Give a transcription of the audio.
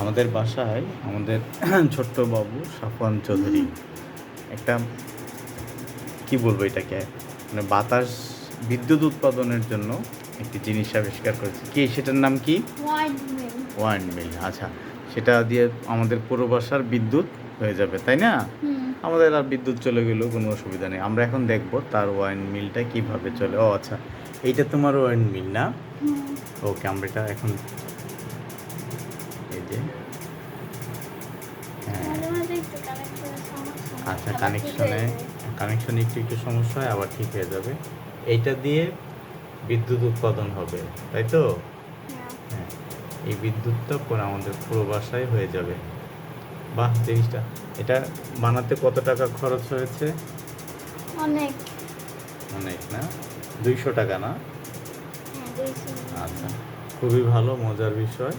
আমাদের বাসায় আমাদের ছোট্ট বাবু সাফওয়ান চৌধুরী। একটা কি বলব এটাকে? মানে বাতাস বিদ্যুৎ উৎপাদনের জন্য একটি জিনিস আবিষ্কার করেছে। কি সেটার নাম কি? ওয়াইড মিল ওয়াইন মিল আচ্ছা। সেটা দিয়ে আমাদের পুরো বাসার বিদ্যুৎ হয়ে যাবে তাই না? আমাদের আর বিদ্যুৎ চলে গেলেও কোনো অসুবিধা নেই। আমরা এখন দেখব তার ওয়াইন মিলটা কীভাবে চলে। ও আচ্ছা। এইটা তোমার ওয়াইন মিল না? ওকে আমরা এটা এখন এই যে হ্যাঁ মাঝে মাঝে একটু কানেকশনের সমস্যা হয়। আচ্ছা কানেকশনে কানেকশনে একটু একটু সমস্যা হয় আবার ঠিক হয়ে যাবে। এইটা দিয়ে বিদ্যুৎ উৎপাদন হবে তাই তো? হ্যাঁ। হ্যাঁ এই বিদ্যুৎটা পরে আমাদের পুরো বাসায় হয়ে যাবে। বাহ জিনিসটা। এটা বানাতে কত টাকা খরচ হয়েছে? অনেক। অনেক না? দুইশো টাকা না? হ্যাঁ আচ্ছা খুবই ভালো মজার বিষয়।